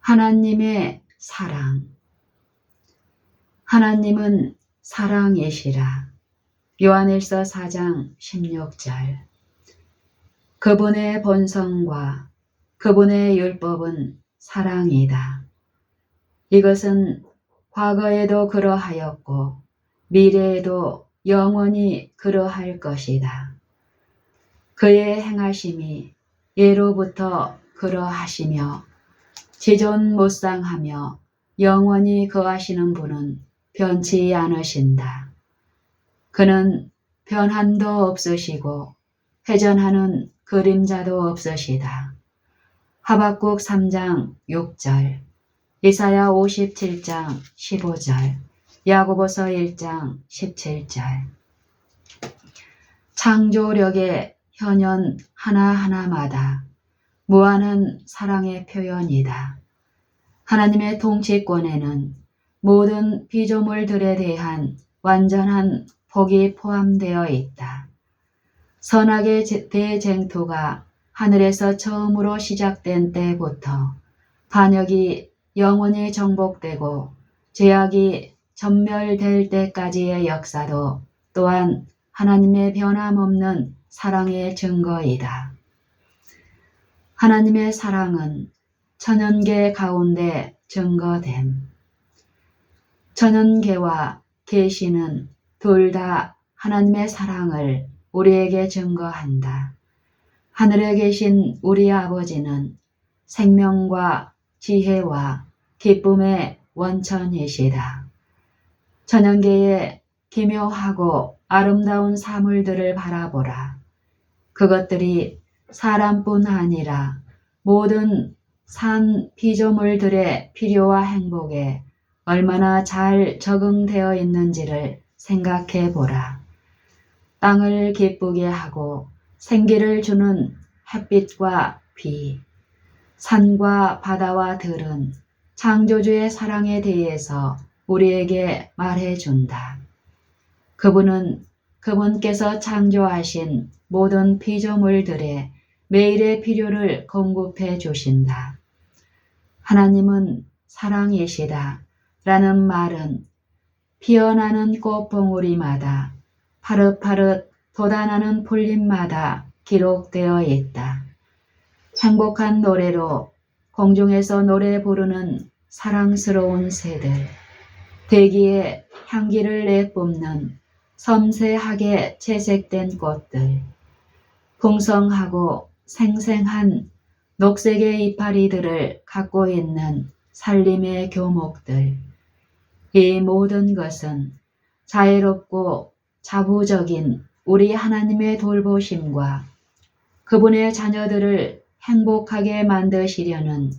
하나님의 사랑. 하나님은 사랑이시라. 요한일서 4장 16절. 그분의 본성과 그분의 율법은 사랑이다. 이것은 과거에도 그러하였고 미래에도 영원히 그러할 것이다. 그의 행하심이 예로부터 그러하시며 지존 못상하며 영원히 거하시는 분은 변치 않으신다. 그는 변한도 없으시고 회전하는 그림자도 없으시다. 하박국 3장 6절, 이사야 57장 15절, 야고보서 1장 17절. 창조력의 현현 하나하나마다 무한한 사랑의 표현이다. 하나님의 통치권에는 모든 피조물들에 대한 완전한 복이 포함되어 있다. 선악의 제- 대쟁투가 하늘에서 처음으로 시작된 때부터 반역이 영원히 정복되고 죄악이 전멸될 때까지의 역사도 또한 하나님의 변함없는 사랑의 증거이다. 하나님의 사랑은 천연계 가운데 증거됨. 천연계와 계시는 둘 다 하나님의 사랑을 우리에게 증거한다. 하늘에 계신 우리 아버지는 생명과 지혜와 기쁨의 원천이시다. 천연계의 기묘하고 아름다운 사물들을 바라보라. 그것들이 사람뿐 아니라 모든 산 피조물들의 필요와 행복에 얼마나 잘 적응되어 있는지를 생각해 보라. 땅을 기쁘게 하고 생기를 주는 햇빛과 비, 산과 바다와 들은 창조주의 사랑에 대해서 우리에게 말해 준다. 그분은 그분께서 창조하신 모든 피조물들의 매일의 필요를 공급해 주신다. 하나님은 사랑이시다. 라는 말은 피어나는 꽃봉우리마다 파릇파릇 돋아나는 풀잎마다 기록되어 있다. 행복한 노래로 공중에서 노래 부르는 사랑스러운 새들, 대기에 향기를 내뿜는 섬세하게 채색된 꽃들, 풍성하고 생생한 녹색의 이파리들을 갖고 있는 살림의 교목들, 이 모든 것은 자애롭고 자부적인 우리 하나님의 돌보심과 그분의 자녀들을 행복하게 만드시려는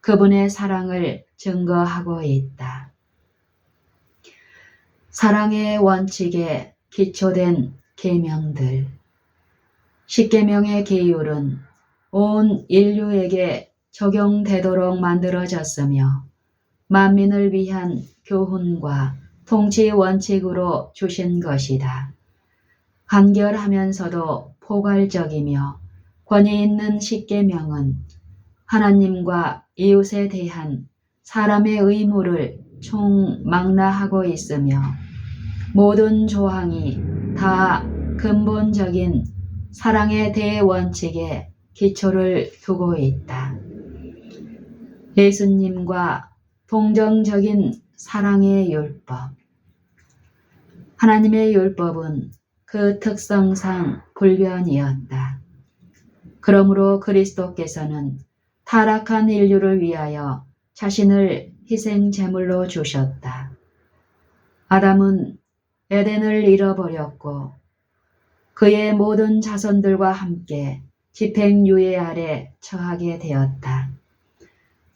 그분의 사랑을 증거하고 있다. 사랑의 원칙에 기초된 계명들. 십계명의 계율은 온 인류에게 적용되도록 만들어졌으며 만민을 위한 교훈과 통치 원칙으로 주신 것이다. 간결하면서도 포괄적이며 권위 있는 십계명은 하나님과 이웃에 대한 사람의 의무를 총망라하고 있으며 모든 조항이 다 근본적인 사랑의 대원칙에 기초를 두고 있다. 예수님과 동정적인 사랑의 율법. 하나님의 율법은 그 특성상 불변이었다. 그러므로 그리스도께서는 타락한 인류를 위하여 자신을 희생 제물로 주셨다. 아담은 에덴을 잃어버렸고 그의 모든 자손들과 함께 집행유예 아래 처하게 되었다.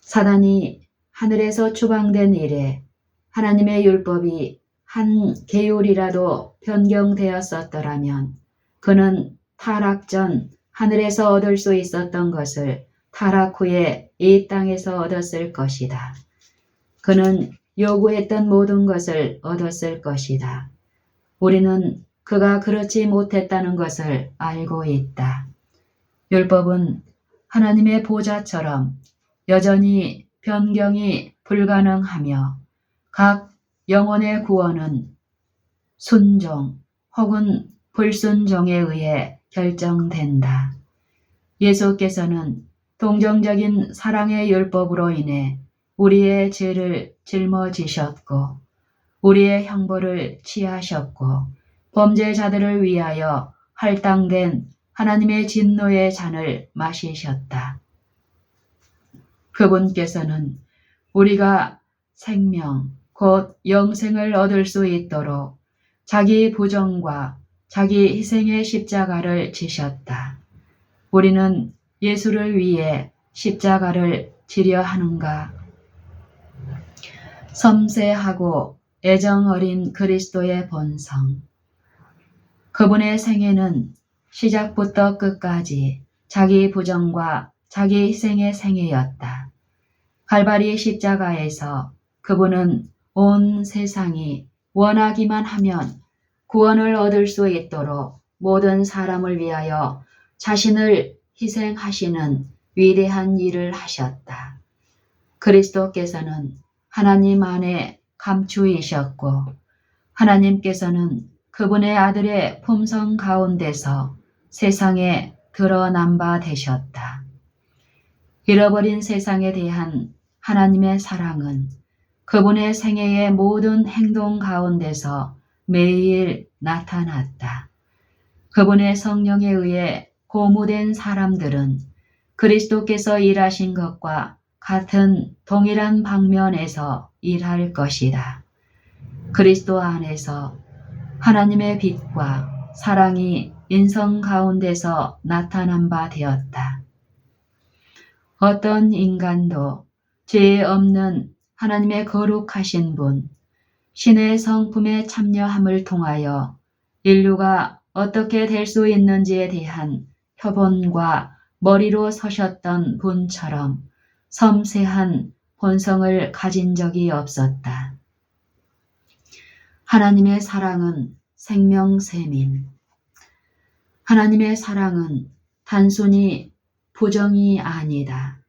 사단이 하늘에서 추방된 이래 하나님의 율법이 한 계율이라도 변경되었었더라면 그는 타락 전 하늘에서 얻을 수 있었던 것을 타락 후에 이 땅에서 얻었을 것이다. 그는 요구했던 모든 것을 얻었을 것이다. 우리는 그가 그렇지 못했다는 것을 알고 있다. 율법은 하나님의 보좌처럼 여전히 변경이 불가능하며 각 영혼의 구원은 순종 혹은 불순종에 의해 결정된다. 예수께서는 동정적인 사랑의 율법으로 인해 우리의 죄를 짊어지셨고 우리의 형벌을 취하셨고 범죄자들을 위하여 할당된 하나님의 진노의 잔을 마시셨다. 그분께서는 우리가 생명, 곧 영생을 얻을 수 있도록 자기 부정과 자기 희생의 십자가를 지셨다. 우리는 예수를 위해 십자가를 지려 하는가? 섬세하고 애정 어린 그리스도의 본성. 그분의 생애는 시작부터 끝까지 자기 부정과 자기 희생의 생애였다. 갈바리 십자가에서 그분은 온 세상이 원하기만 하면 구원을 얻을 수 있도록 모든 사람을 위하여 자신을 희생하시는 위대한 일을 하셨다. 그리스도께서는 하나님 안에 감추이셨고 하나님께서는 그분의 아들의 품성 가운데서 세상에 드러난 바 되셨다. 잃어버린 세상에 대한 하나님의 사랑은 그분의 생애의 모든 행동 가운데서 매일 나타났다. 그분의 성령에 의해 고무된 사람들은 그리스도께서 일하신 것과 같은 동일한 방면에서 일할 것이다. 그리스도 안에서 하나님의 빛과 사랑이 인성 가운데서 나타난 바 되었다. 어떤 인간도 죄 없는 하나님의 거룩하신 분, 신의 성품에 참여함을 통하여 인류가 어떻게 될 수 있는지에 대한 표본과 머리로 서셨던 분처럼 섬세한 본성을 가진 적이 없었다. 하나님의 사랑은 생명샘임. 하나님의 사랑은 단순히 부정이 아니다.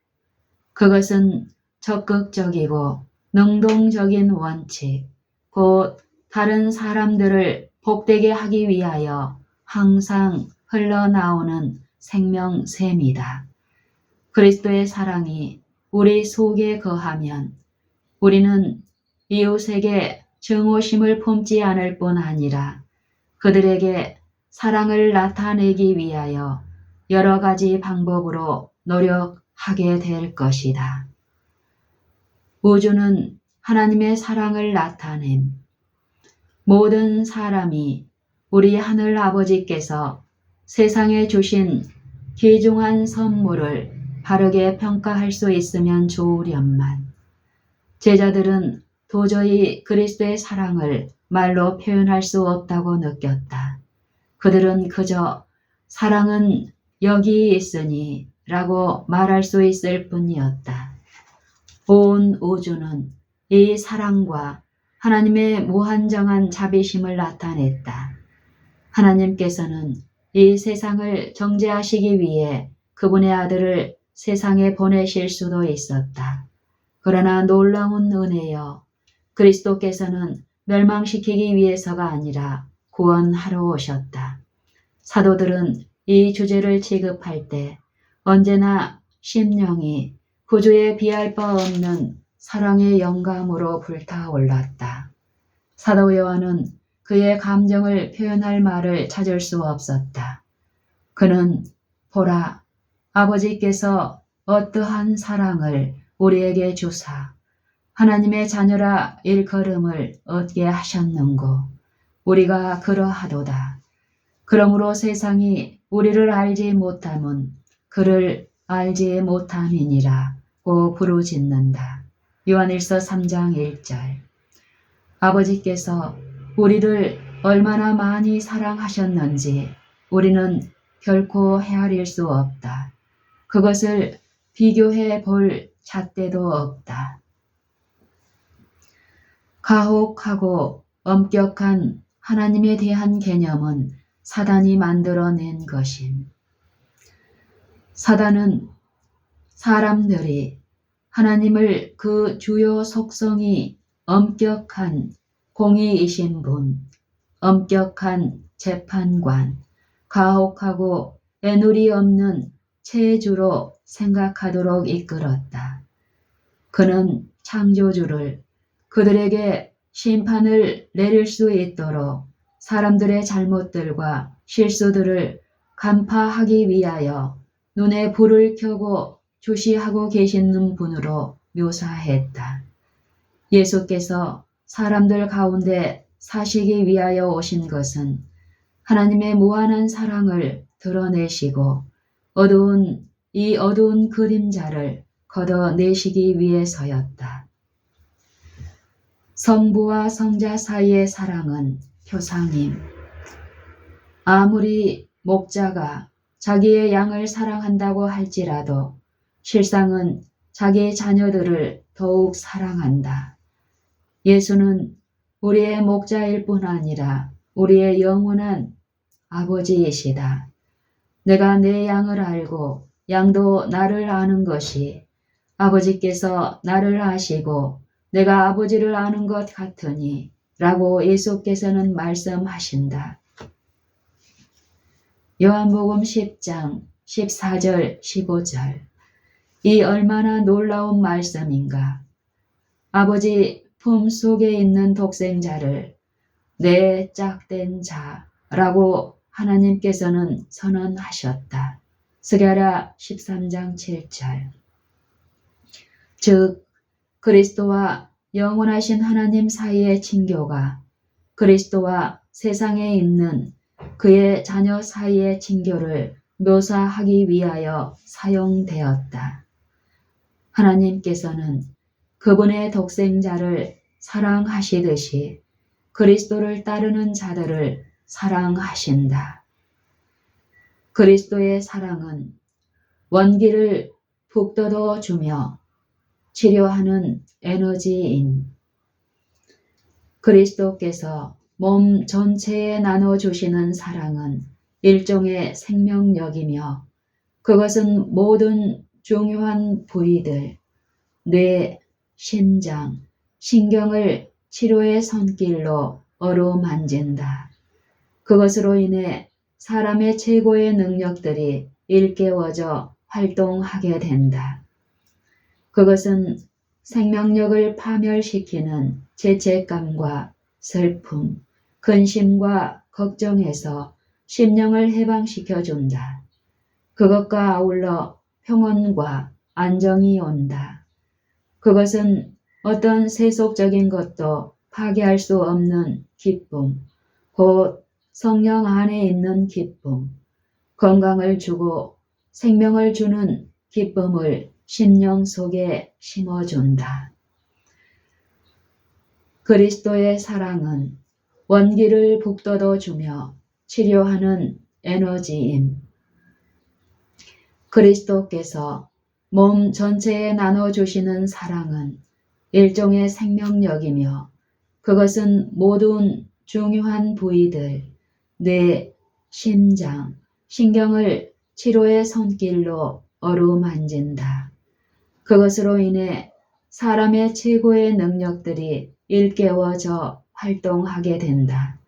그것은 적극적이고 능동적인 원칙, 곧 다른 사람들을 복되게 하기 위하여 항상 흘러나오는 생명샘이다. 그리스도의 사랑이 우리 속에 거하면 우리는 이웃에게 증오심을 품지 않을 뿐 아니라 그들에게 사랑을 나타내기 위하여 여러 가지 방법으로 노력하게 될 것이다. 우주는 하나님의 사랑을 나타냄. 모든 사람이 우리 하늘 아버지께서 세상에 주신 귀중한 선물을 바르게 평가할 수 있으면 좋으련만 제자들은 도저히 그리스도의 사랑을 말로 표현할 수 없다고 느꼈다. 그들은 그저 사랑은 여기 있으니 라고 말할 수 있을 뿐이었다. 온 우주는 이 사랑과 하나님의 무한정한 자비심을 나타냈다. 하나님께서는 이 세상을 정죄하시기 위해 그분의 아들을 세상에 보내실 수도 있었다. 그러나 놀라운 은혜여 그리스도께서는 멸망시키기 위해서가 아니라 구원하러 오셨다. 사도들은 이 주제를 취급할 때 언제나 심령이 구주에 비할 바 없는 사랑의 영감으로 불타올랐다. 사도 요한은 그의 감정을 표현할 말을 찾을 수 없었다. 그는 보라 아버지께서 어떠한 사랑을 우리에게 주사 하나님의 자녀라 일컬음을 얻게 하셨는고 우리가 그러하도다. 그러므로 세상이 우리를 알지 못함은 그를 알지 못함이니라고 부르짖는다. 요한일서 3장 1절 아버지께서 우리를 얼마나 많이 사랑하셨는지 우리는 결코 헤아릴 수 없다. 그것을 비교해 볼 잣대도 없다. 가혹하고 엄격한 하나님에 대한 개념은 사단이 만들어낸 것임. 사단은 사람들이 하나님을 그 주요 속성이 엄격한 공의이신 분, 엄격한 재판관, 가혹하고 애누리 없는 체주로 생각하도록 이끌었다. 그는 창조주를 그들에게 심판을 내릴 수 있도록 사람들의 잘못들과 실수들을 간파하기 위하여 눈에 불을 켜고 주시하고 계시는 분으로 묘사했다. 예수께서 사람들 가운데 사시기 위하여 오신 것은 하나님의 무한한 사랑을 드러내시고 어두운 이 어두운 그림자를 걷어내시기 위해서였다. 성부와 성자 사이의 사랑은 표상임. 아무리 목자가 자기의 양을 사랑한다고 할지라도 실상은 자기의 자녀들을 더욱 사랑한다. 예수는 우리의 목자일 뿐 아니라 우리의 영원한 아버지이시다. 내가 내 양을 알고 양도 나를 아는 것이 아버지께서 나를 아시고 내가 아버지를 아는 것 같으니 라고 예수께서는 말씀하신다. 요한복음 10장 14절 15절 이 얼마나 놀라운 말씀인가. 아버지 품 속에 있는 독생자를 내 짝된 자라고 하나님께서는 선언하셨다. 스가랴 13장 7절 즉 그리스도와 영원하신 하나님 사이의 친교가 그리스도와 세상에 있는 그의 자녀 사이의 친교를 묘사하기 위하여 사용되었다. 하나님께서는 그분의 독생자를 사랑하시듯이 그리스도를 따르는 자들을 사랑하신다. 그리스도의 사랑은 원기를 북돋워 주며 치료하는 에너지인 그리스도께서 몸 전체에 나눠주시는 사랑은 일종의 생명력이며 그것은 모든 중요한 부위들, 뇌, 심장, 신경을 치료의 손길로 어루만진다. 그것으로 인해 사람의 최고의 능력들이 일깨워져 활동하게 된다. 그것은 생명력을 파멸시키는 죄책감과 슬픔, 근심과 걱정에서 심령을 해방시켜 준다. 그것과 아울러 평온과 안정이 온다. 그것은 어떤 세속적인 것도 파괴할 수 없는 기쁨, 곧 성령 안에 있는 기쁨, 건강을 주고 생명을 주는 기쁨을 심령 속에 심어준다. 그리스도의 사랑은 원기를 북돋워 주며 치료하는 에너지임. 그리스도께서 몸 전체에 나눠주시는 사랑은 일종의 생명력이며 그것은 모든 중요한 부위들, 뇌, 심장, 신경을 치료의 손길로 어루만진다. 그것으로 인해 사람의 최고의 능력들이 일깨워져 활동하게 된다.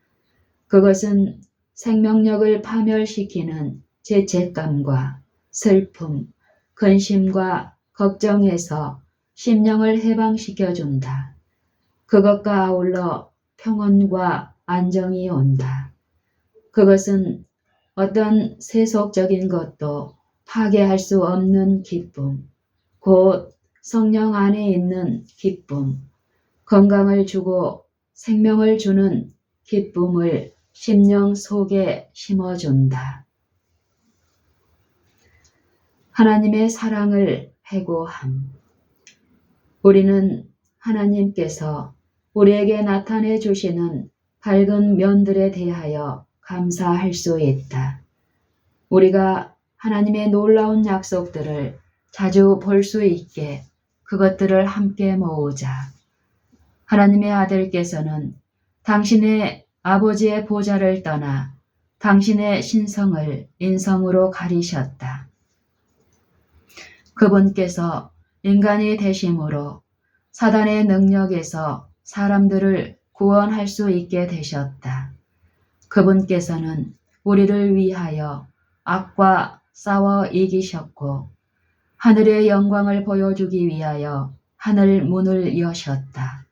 그것은 생명력을 파멸시키는 죄책감과 슬픔, 근심과 걱정에서 심령을 해방시켜 준다. 그것과 아울러 평온과 안정이 온다. 그것은 어떤 세속적인 것도 파괴할 수 없는 기쁨, 곧 성령 안에 있는 기쁨, 건강을 주고 생명을 주는 기쁨을 심령 속에 심어준다. 하나님의 사랑을 회고함. 우리는 하나님께서 우리에게 나타내 주시는 밝은 면들에 대하여 감사할 수 있다. 우리가 하나님의 놀라운 약속들을 자주 볼 수 있게 그것들을 함께 모으자. 하나님의 아들께서는 당신의 아버지의 보좌를 떠나 당신의 신성을 인성으로 가리셨다. 그분께서 인간이 되심으로 사단의 능력에서 사람들을 구원할 수 있게 되셨다. 그분께서는 우리를 위하여 악과 싸워 이기셨고 하늘의 영광을 보여주기 위하여 하늘 문을 여셨다.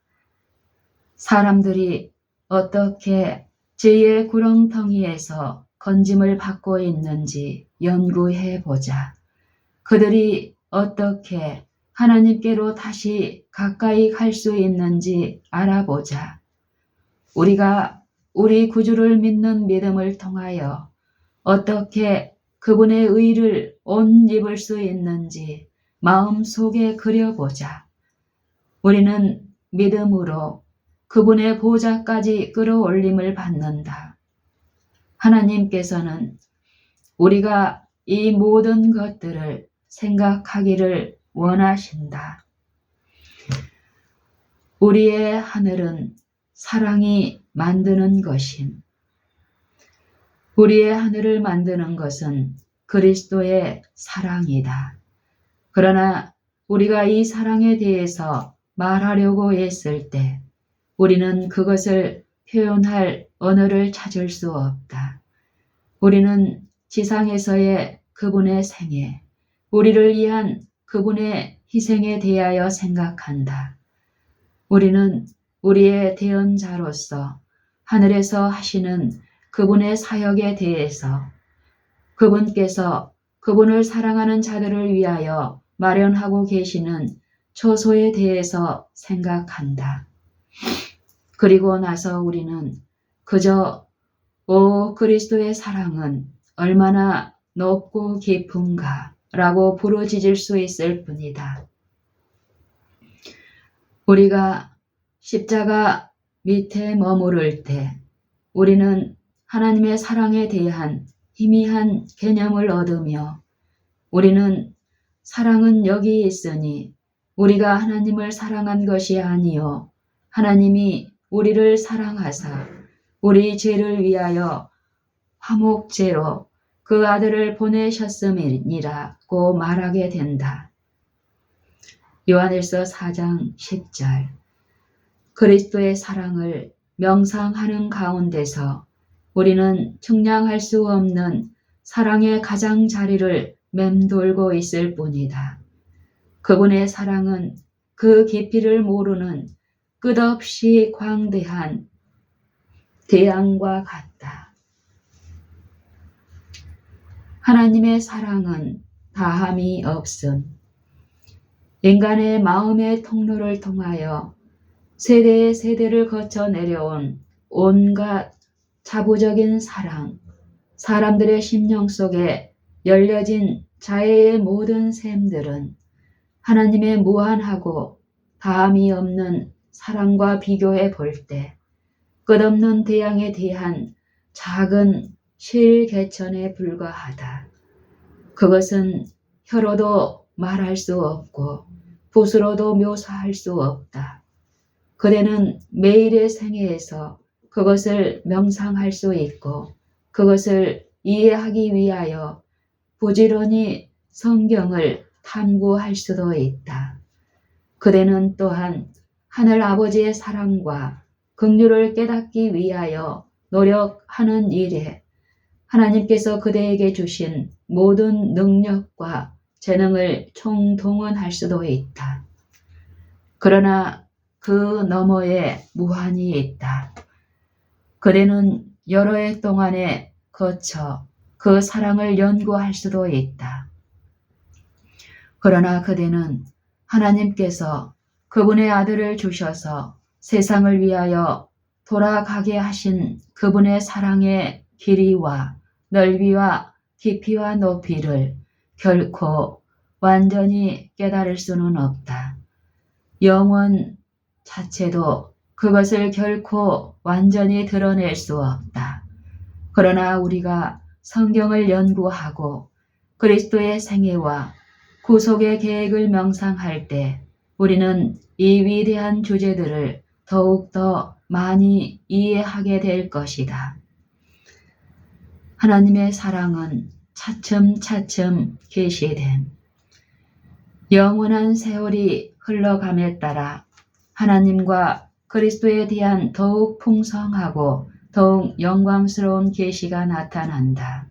사람들이 어떻게 죄의 구렁텅이에서 건짐을 받고 있는지 연구해 보자. 그들이 어떻게 하나님께로 다시 가까이 갈 수 있는지 알아보자. 우리가 우리 구주를 믿는 믿음을 통하여 어떻게 그분의 의를 옷 입을 수 있는지 마음 속에 그려보자. 우리는 믿음으로 그분의 보좌까지 끌어올림을 받는다. 하나님께서는 우리가 이 모든 것들을 생각하기를 원하신다. 우리의 하늘은 사랑이 만드는 것임. 우리의 하늘을 만드는 것은 그리스도의 사랑이다. 그러나 우리가 이 사랑에 대해서 말하려고 했을 때 우리는 그것을 표현할 언어를 찾을 수 없다. 우리는 지상에서의 그분의 생애, 우리를 위한 그분의 희생에 대하여 생각한다. 우리는 우리의 대언자로서 하늘에서 하시는 그분의 사역에 대해서 그분께서 그분을 사랑하는 자들을 위하여 마련하고 계시는 초소에 대해서 생각한다. 그리고 나서 우리는 그저 오 그리스도의 사랑은 얼마나 높고 깊은가 라고 부르짖을 수 있을 뿐이다. 우리가 십자가 밑에 머무를 때 우리는 하나님의 사랑에 대한 희미한 개념을 얻으며 우리는 사랑은 여기 있으니 우리가 하나님을 사랑한 것이 아니요 하나님이 우리를 사랑하사 우리 죄를 위하여 화목제로 그 아들을 보내셨음이니라고 말하게 된다. 요한일서 4장 10절 그리스도의 사랑을 명상하는 가운데서 우리는 측량할 수 없는 사랑의 가장 자리를 맴돌고 있을 뿐이다. 그분의 사랑은 그 깊이를 모르는 끝없이 광대한 대양과 같다. 하나님의 사랑은 다함이 없음. 인간의 마음의 통로를 통하여 세대의 세대를 거쳐 내려온 온갖 자부적인 사랑, 사람들의 심령 속에 열려진 자애의 모든 샘들은 하나님의 무한하고 다함이 없는 사랑과 비교해 볼 때 끝없는 대양에 대한 작은 실개천에 불과하다. 그것은 혀로도 말할 수 없고 붓으로도 묘사할 수 없다. 그대는 매일의 생애에서 그것을 명상할 수 있고 그것을 이해하기 위하여 부지런히 성경을 탐구할 수도 있다. 그대는 또한 하늘 아버지의 사랑과 긍휼을 깨닫기 위하여 노력하는 일에 하나님께서 그대에게 주신 모든 능력과 재능을 총동원할 수도 있다. 그러나 그 너머에 무한이 있다. 그대는 여러 해 동안에 거쳐 그 사랑을 연구할 수도 있다. 그러나 그대는 하나님께서 그분의 아들을 주셔서 세상을 위하여 돌아가게 하신 그분의 사랑의 길이와 넓이와 깊이와 높이를 결코 완전히 깨달을 수는 없다. 영원 자체도 그것을 결코 완전히 드러낼 수 없다. 그러나 우리가 성경을 연구하고 그리스도의 생애와 구속의 계획을 명상할 때 우리는 이 위대한 주제들을 더욱더 많이 이해하게 될 것이다. 하나님의 사랑은 차츰차츰 계시됨. 영원한 세월이 흘러감에 따라 하나님과 그리스도에 대한 더욱 풍성하고 더욱 영광스러운 계시가 나타난다.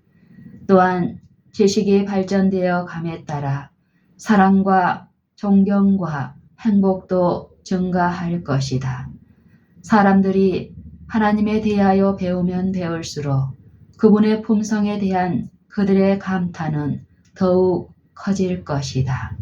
또한 지식이 발전되어 감에 따라 사랑과 존경과 행복도 증가할 것이다. 사람들이 하나님에 대하여 배우면 배울수록 그분의 품성에 대한 그들의 감탄은 더욱 커질 것이다.